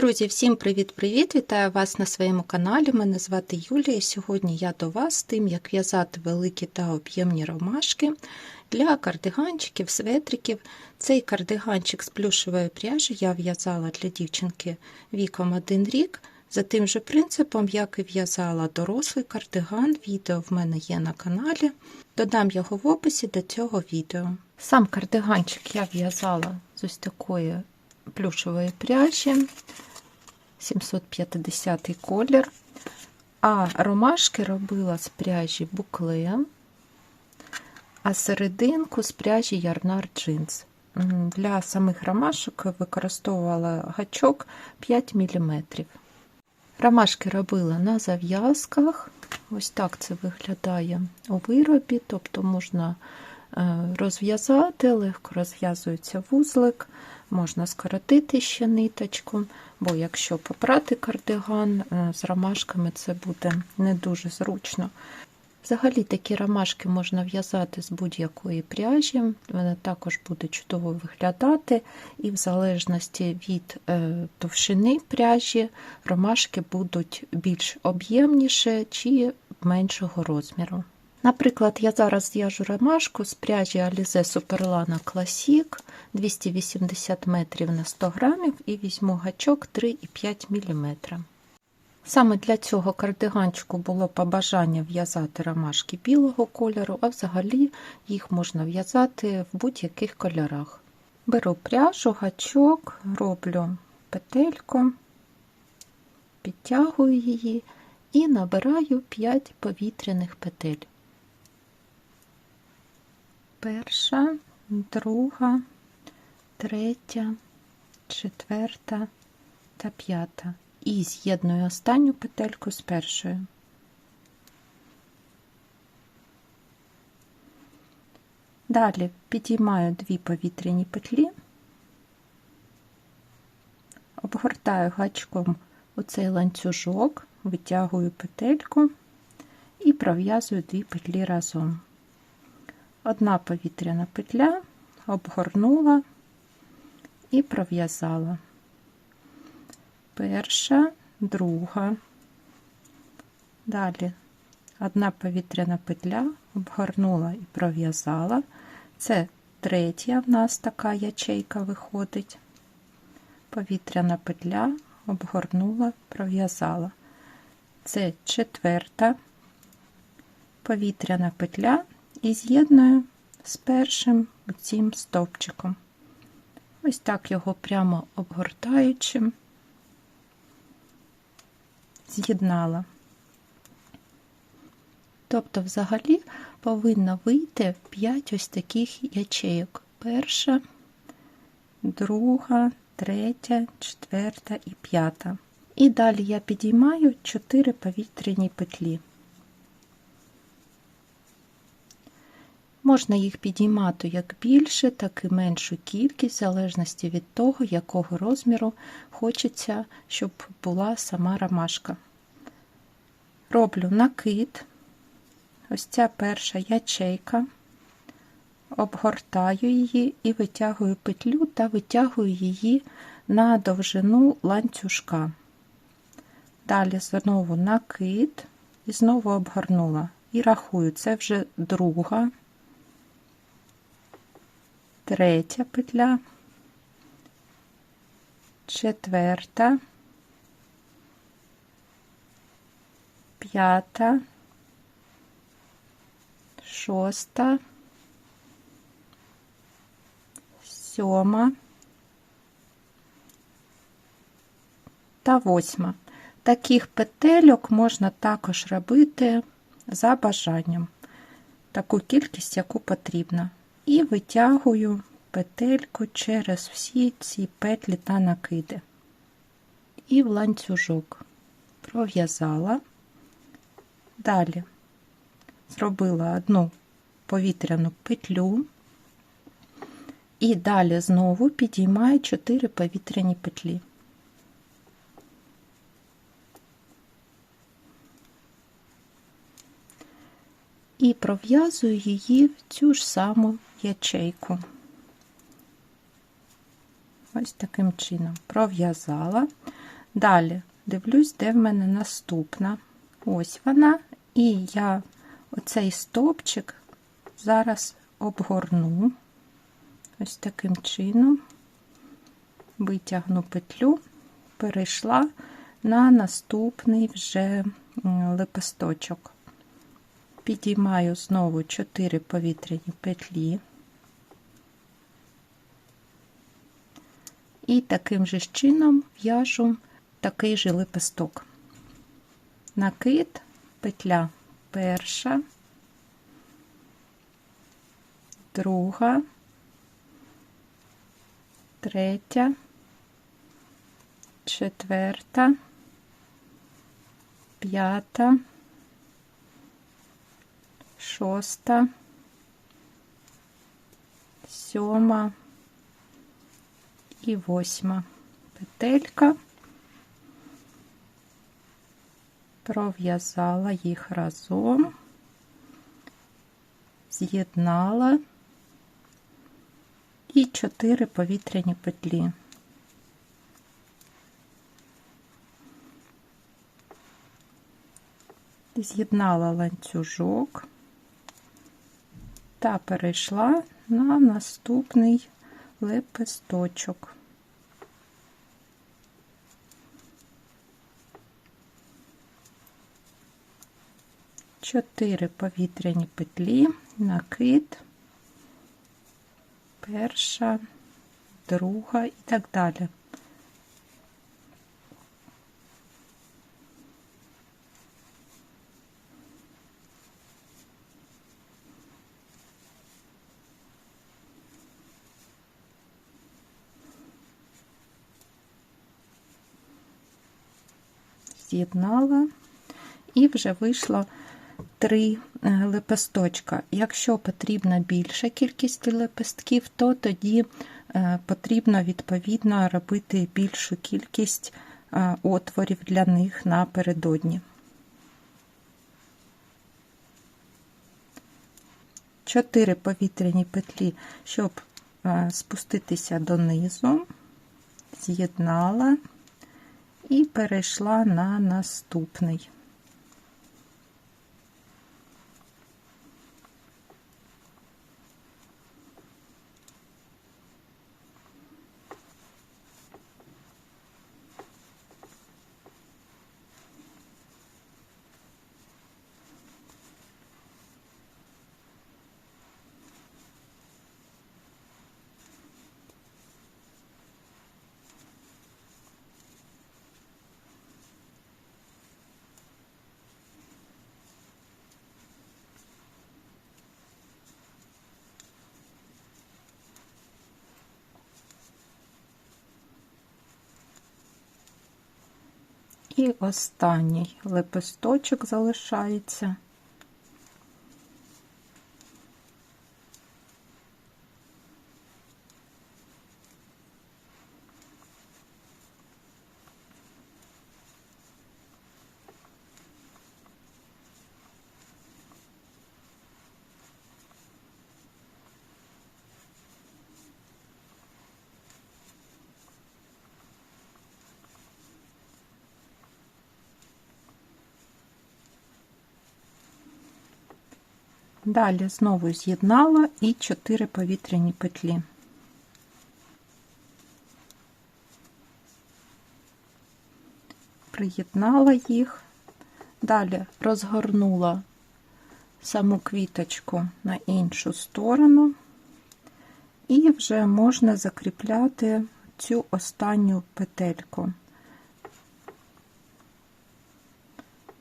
Друзі, всім привіт-привіт! Вітаю вас на своєму каналі. Мене звати Юлія. і Сьогодні я до вас з тим, як в'язати великі та об'ємні ромашки для кардиганчиків, светриків. Цей кардиганчик з плюшевої пряжі я в'язала для дівчинки віком 1 рік. За тим же принципом, як і в'язала дорослий кардиган, відео в мене є на каналі. Додам його в описі до цього відео. Сам кардиганчик я в'язала з ось такої плюшевої пряжі, 750 колір. А ромашки робила з пряжі букле, а серединку з пряжі Ярнар джинс. Для самих ромашок використовувала гачок 5 мм. Ромашки робила на зав'язках. Ось так це виглядає у виробі, тобто можна розв'язати, легко розв'язується вузлик, можна скоротити ще ниточку, бо якщо попрати кардиган з ромашками, це буде не дуже зручно. Взагалі такі ромашки можна в'язати з будь-якої пряжі, вони також буде чудово виглядати, і в залежності від товщини пряжі ромашки будуть більш об'ємніше чи меншого розміру. Наприклад, я зараз зв'яжу ромашку з пряжі Alize Superlana Classic 280 метрів на 100 грамів і візьму гачок 3,5 мм. Саме для цього кардиганчику було побажання в'язати ромашки білого кольору, а взагалі їх можна в'язати в будь-яких кольорах. Беру пряжу, гачок, роблю петельку, підтягую її і набираю 5 повітряних петель перша, друга, третя, четверта та п'ята. І з'єдную останню петельку з першою. Далі підіймаю дві повітряні петлі, обгортаю гачком у цей ланцюжок, витягую петельку і пров'язую дві петлі разом одна повітряна петля, обгорнула і пров'язала. Перша, друга, далі одна повітряна петля, обгорнула і пров'язала. Це третя в нас така ячейка виходить. Повітряна петля, обгорнула, пров'язала. Це четверта повітряна петля і з'єдную з першим цим стовпчиком. Ось так його прямо обгортаючи, з'єднала. Тобто, взагалі, повинно вийти 5 ось таких ячейок. Перша, друга, третя, четверта і п'ята. І далі я підіймаю 4 повітряні петлі. Можна їх підіймати як більше, так і меншу кількість, в залежності від того, якого розміру хочеться, щоб була сама ромашка. Роблю накид, ось ця перша ячейка, обгортаю її і витягую петлю та витягую її на довжину ланцюжка. Далі знову накид і знову обгорнула. І рахую, це вже друга третя петля, четверта, п'ята, шоста, сьома та восьма. Таких петельок можна також робити за бажанням, таку кількість, яку потрібно і витягую петельку через всі ці петлі та накиди. І в ланцюжок пров'язала, далі зробила одну повітряну петлю, і далі знову підіймаю 4 повітряні петлі. І пров'язую її в цю ж саму ячейку. Ось таким чином пров'язала. Далі дивлюсь, де в мене наступна. Ось вона. І я оцей стовпчик зараз обгорну. Ось таким чином витягну петлю, перейшла на наступний вже лепесточок. Підіймаю знову 4 повітряні петлі. І таким же чином в'яжу такий же лепесток. Накид, петля перша, друга, третя, четверта, п'ята, шоста, сьома і восьма петелька. Пров'язала їх разом, з'єднала і 4 повітряні петлі. З'єднала ланцюжок та перейшла на наступний лепесточок. Чотири повітряні петлі, накид, перша, друга і так далі. З'єднала і вже вийшло три е, лепесточка. Якщо потрібна більша кількість лепестків, то тоді е, потрібно відповідно робити більшу кількість е, отворів для них напередодні. Чотири повітряні петлі, щоб спуститися донизу, з'єднала і перейшла на наступний. І останній лепесточок залишається. Далі знову з'єднала і 4 повітряні петлі. Приєднала їх, далі розгорнула саму квіточку на іншу сторону, і вже можна закріпляти цю останню петельку.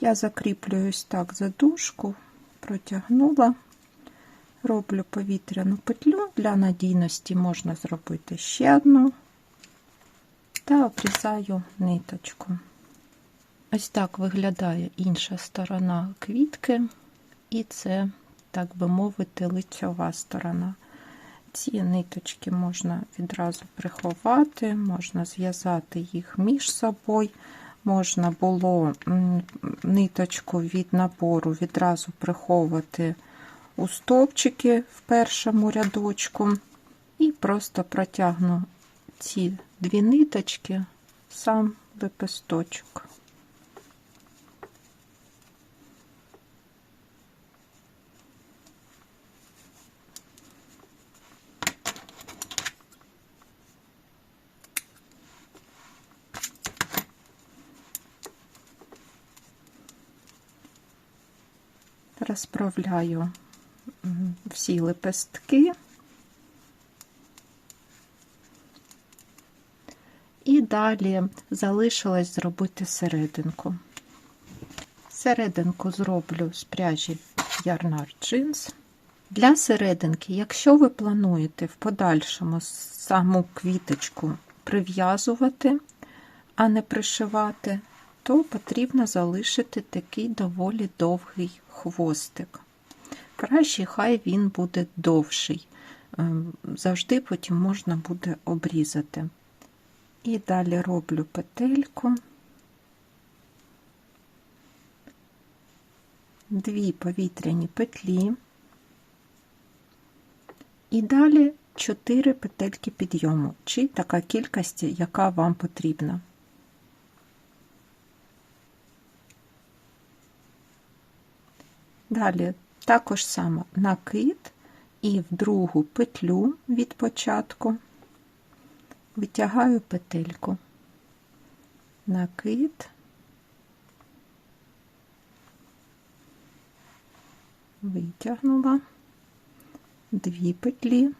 Я закріплююсь так задушку протягнула, роблю повітряну петлю, для надійності можна зробити ще одну. Та обрізаю ниточку. Ось так виглядає інша сторона квітки, і це, так би мовити, лицьова сторона. Ці ниточки можна відразу приховати, можна зв'язати їх між собою можна було ниточку від набору відразу приховувати у стовпчики в першому рядочку, і просто протягну ці дві ниточки, сам лепесточок. Розправляю всі лепестки. І далі залишилось зробити серединку. Серединку зроблю з пряжі Ярнар Jeans. Для серединки, якщо ви плануєте в подальшому саму квіточку прив'язувати, а не пришивати, то потрібно залишити такий доволі довгий хвостик. Краще, хай він буде довший. Ем, Завжди потім можна буде обрізати. І далі роблю петельку, дві повітряні петлі, і далі 4 петельки підйому, чи така кількість, яка вам потрібна. Далі також само накид і в другу петлю від початку витягаю петельку, накид, витягнула. Дві петлі,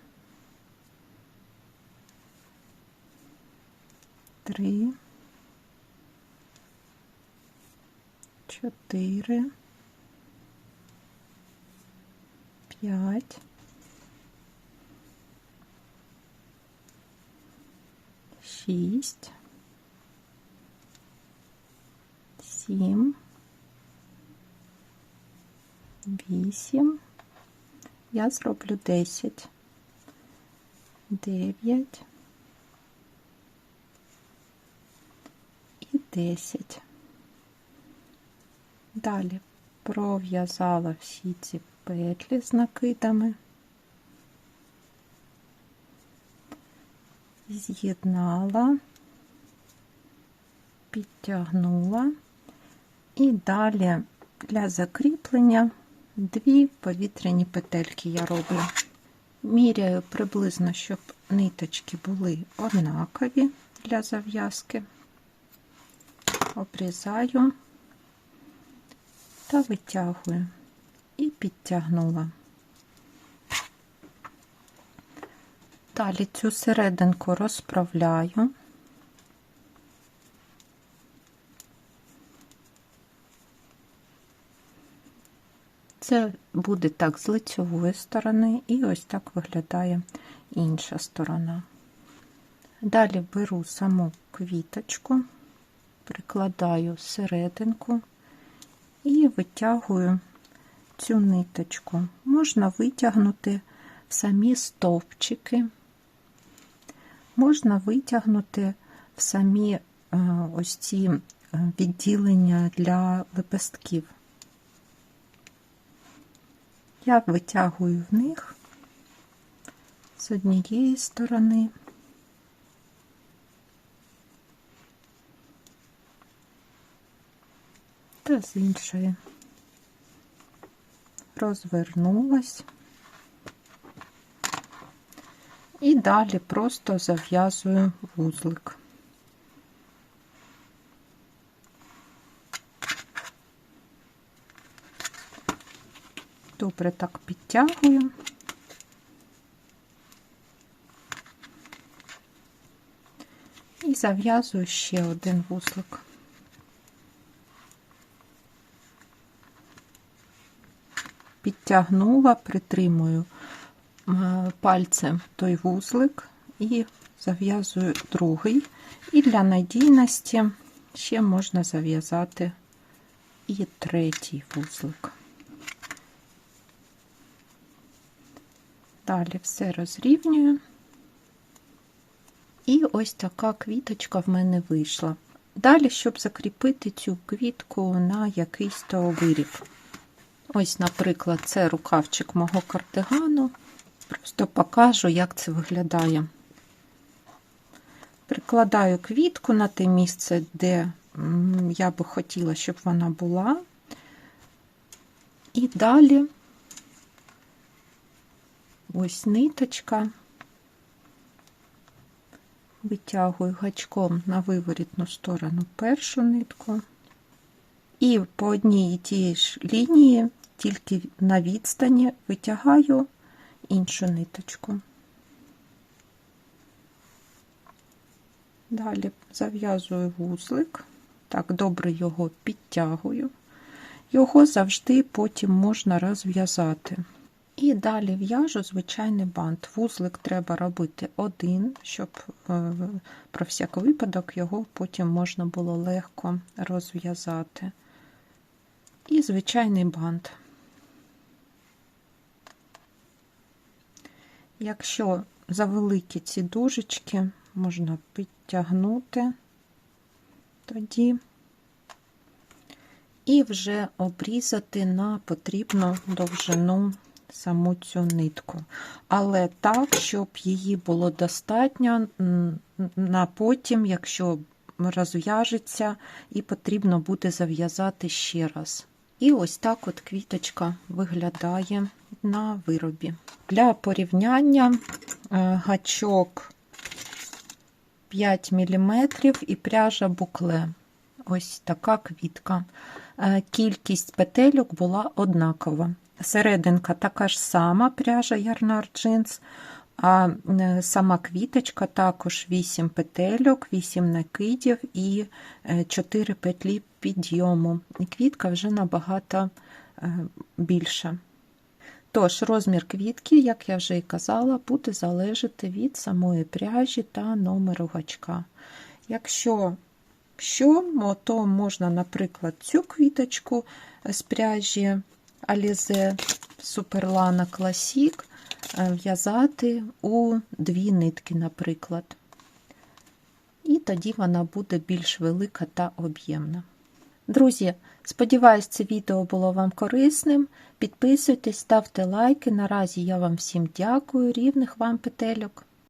три, чотири, п'ять, шість, сім, вісім. Я зроблю десять, дев'ять. І десять. Далі пров'язала всі ці петлі з накидами. з'єднала, підтягнула і далі для закріплення дві повітряні петельки я роблю. Міряю приблизно, щоб ниточки були однакові для зав'язки, обрізаю та витягую і підтягнула. Далі цю серединку розправляю. Це буде так з лицьової сторони, і ось так виглядає інша сторона. Далі беру саму квіточку, прикладаю серединку і витягую цю ниточку. Можна витягнути самі стовпчики можна витягнути в самі е, ось ці е, відділення для лепестків. Я витягую в них з однієї сторони. Та з іншої розвернулась. І далі просто зав'язую вузлик. Добре так підтягую. І зав'язую ще один вузлик. Підтягнула, притримую пальцем той вузлик і зав'язую другий. І для надійності ще можна зав'язати і третій вузлик. Далі все розрівнюю. І ось така квіточка в мене вийшла. Далі, щоб закріпити цю квітку на якийсь то виріб. Ось, наприклад, це рукавчик мого кардигану. Просто покажу, як це виглядає. Прикладаю квітку на те місце, де я би хотіла, щоб вона була. І далі ось ниточка. Витягую гачком на виворітну сторону першу нитку. І по одній і ж лінії, тільки на відстані, витягаю іншу ниточку. Далі зав'язую вузлик, так добре його підтягую. Його завжди потім можна розв'язати. І далі в'яжу звичайний бант. Вузлик треба робити один, щоб е, про всяк випадок його потім можна було легко розв'язати. І звичайний бант. Якщо завеликі ці дужечки, можна підтягнути тоді і вже обрізати на потрібну довжину саму цю нитку. Але так, щоб її було достатньо на потім, якщо розв'яжеться, і потрібно буде зав'язати ще раз. І ось так от квіточка виглядає на виробі. Для порівняння е, гачок 5 мм і пряжа букле. Ось така квітка. Е, Кількість петельок була однакова. Серединка така ж сама пряжа Ярнар джинс, а е, сама квіточка також 8 петельок, 8 накидів і 4 петлі підйому. Квітка вже набагато більша. Тож, розмір квітки, як я вже і казала, буде залежати від самої пряжі та номеру гачка. Якщо що, то можна, наприклад, цю квіточку з пряжі Alize Superlana Classic в'язати у дві нитки, наприклад. І тоді вона буде більш велика та об'ємна. Друзі, сподіваюсь, це відео було вам корисним. Підписуйтесь, ставте лайки. Наразі я вам всім дякую, рівних вам петельок.